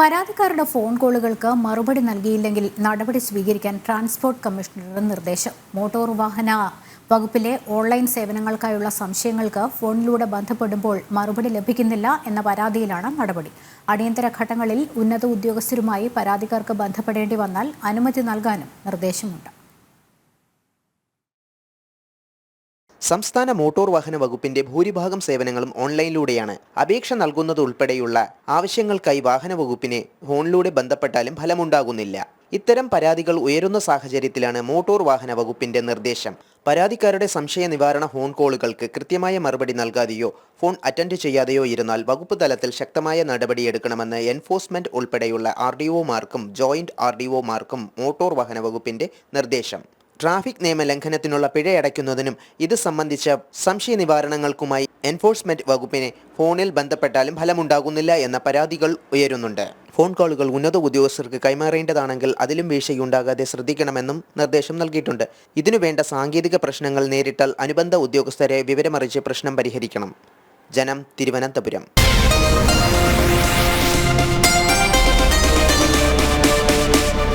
പരാതിക്കാരുടെ phone കോളുകൾക്ക് മറുപടി നൽകിയില്ലെങ്കിൽ നടപടി സ്വീകരിക്കാൻ ട്രാൻസ്പോർട്ട് കമ്മീഷണറുടെ നിർദ്ദേശം. മോട്ടോർ വാഹന വകുപ്പിലെ ഓൺലൈൻ സേവനങ്ങൾക്കായുള്ള സംശയങ്ങൾക്ക് ഫോണിലൂടെ ബന്ധപ്പെടുമ്പോൾ മറുപടി ലഭിക്കുന്നില്ല എന്ന പരാതിയിലാണ് നടപടി. അടിയന്തര ഘട്ടങ്ങളിൽ ഉന്നത ഉദ്യോഗസ്ഥരുമായി പരാതിക്കാർക്ക് ബന്ധപ്പെടേണ്ടി വന്നാൽ അനുമതി നൽകാനും നിർദ്ദേശമുണ്ട്. സംസ്ഥാന മോട്ടോർ വാഹന വകുപ്പിന്റെ ഭൂരിഭാഗം സേവനങ്ങളും ഓൺലൈനിലൂടെയാണ്. അപേക്ഷ നൽകുന്നത് ഉൾപ്പെടെയുള്ള ആവശ്യങ്ങൾക്കായി വാഹന വകുപ്പിനെ ഫോണിലൂടെ ബന്ധപ്പെട്ടാലും ഫലമുണ്ടാകുന്നില്ല. ഇത്തരം പരാതികൾ ഉയരുന്ന സാഹചര്യത്തിലാണ് മോട്ടോർ വാഹന വകുപ്പിന്റെ നിർദ്ദേശം. പരാതിക്കാരുടെ സംശയ നിവാരണ ഫോൺ കോളുകൾക്ക് കൃത്യമായ മറുപടി നൽകാതെയോ ഫോൺ അറ്റൻഡ് ചെയ്യാതെയോ ഇരുന്നാൽ വകുപ്പ് തലത്തിൽ ശക്തമായ നടപടിയെടുക്കണമെന്ന് എൻഫോഴ്സ്മെന്റ് ഉൾപ്പെടെയുള്ള ആർ ഡി ഒമാർക്കും ജോയിന്റ് ആർ ഡി ഒമാർക്കും മോട്ടോർ വാഹന വകുപ്പിന്റെ നിർദ്ദേശം. ട്രാഫിക് നിയമലംഘനത്തിനുള്ള പിഴയടയ്ക്കുന്നതിനും ഇത് സംബന്ധിച്ച സംശയ നിവാരണങ്ങൾക്കുമായി എൻഫോഴ്സ്മെന്റ് വകുപ്പിനെ ഫോണിൽ ബന്ധപ്പെട്ടാലും ഫലമുണ്ടാകുന്നില്ല എന്ന പരാതികൾ ഉയരുന്നുണ്ട്. ഫോൺ കോളുകൾ ഉന്നത ഉദ്യോഗസ്ഥർക്ക് കൈമാറേണ്ടതാണെങ്കിൽ അതിലും വീഴ്ചയുണ്ടാകാതെ ശ്രദ്ധിക്കണമെന്നും നിർദ്ദേശം നൽകിയിട്ടുണ്ട്. ഇതിനുവേണ്ട സാങ്കേതിക പ്രശ്നങ്ങൾ നേരിട്ടാൽ അനുബന്ധ ഉദ്യോഗസ്ഥരെ വിവരമറിച്ച് പ്രശ്നം പരിഹരിക്കണം. ജനം തിരുവനന്തപുരം.